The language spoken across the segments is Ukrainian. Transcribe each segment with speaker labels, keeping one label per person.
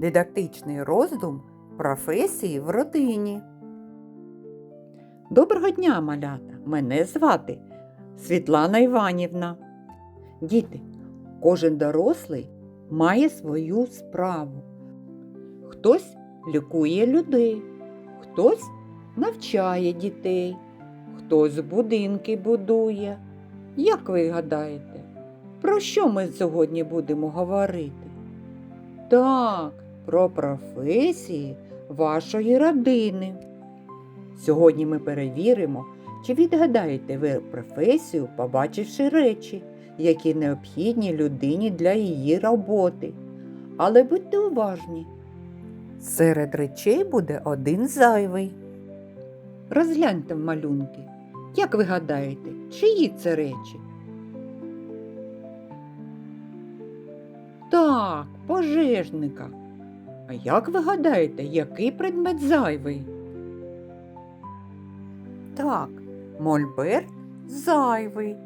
Speaker 1: Дидактичний роздум професії в родині. Доброго дня, малята! Мене звати Світлана Іванівна. Діти, кожен дорослий має свою справу. Хтось лікує людей, хтось навчає дітей, хтось будинки будує. Як ви гадаєте, про що ми сьогодні будемо говорити? Так, про професії вашої родини. Сьогодні ми перевіримо, чи відгадаєте ви професію, побачивши речі, які необхідні людині для її роботи. Але будьте уважні. Серед речей буде один зайвий. Розгляньте в малюнки. Як ви гадаєте, чиї це речі? Так, пожежника. А як ви гадаєте, який предмет зайвий? Так, мольберт зайвий.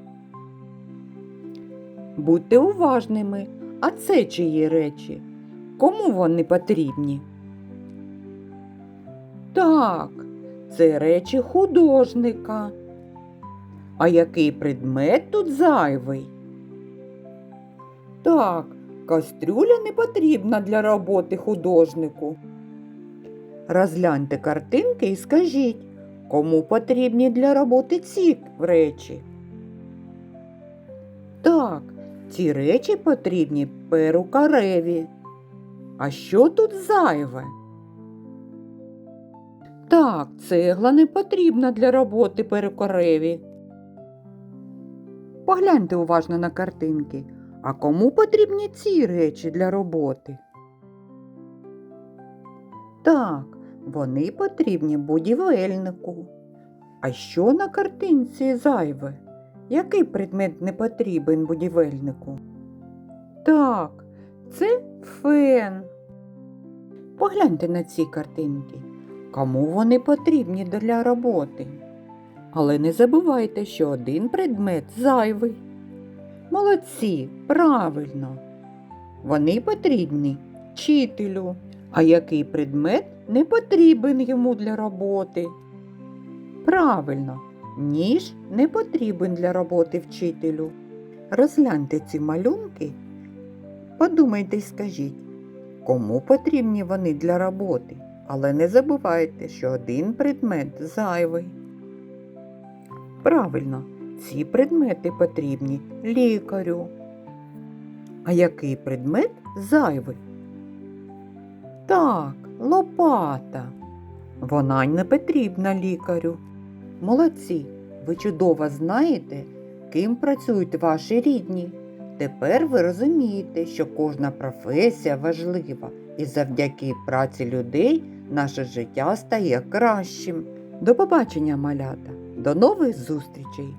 Speaker 1: Будьте уважними, а це чиї речі? Кому вони потрібні? Так, це речі художника. А який предмет тут зайвий? Так, кастрюля не потрібна для роботи художнику. Розгляньте картинки і скажіть, кому потрібні для роботи ці речі? Так, ці речі потрібні перукареві. А що тут зайве? Так, цегла не потрібна для роботи перукареві. Погляньте уважно на картинки. А кому потрібні ці речі для роботи? Так, вони потрібні будівельнику. А що на картинці зайве? Який предмет не потрібен будівельнику? Так, це фен. Погляньте на ці картинки. Кому вони потрібні для роботи? Але не забувайте, що один предмет зайвий. Молодці, правильно. Вони потрібні вчителю. А який предмет не потрібен йому для роботи? Правильно, ніж не потрібен для роботи вчителю. Розгляньте ці малюнки, подумайте й скажіть, кому потрібні вони для роботи, але не забувайте, що один предмет зайвий. Правильно, ці предмети потрібні лікарю. А який предмет зайвий? Так, лопата. Вона й не потрібна лікарю. Молодці, ви чудово знаєте, ким працюють ваші рідні. Тепер ви розумієте, що кожна професія важлива, і завдяки праці людей наше життя стає кращим. До побачення, малята! До нових зустрічей!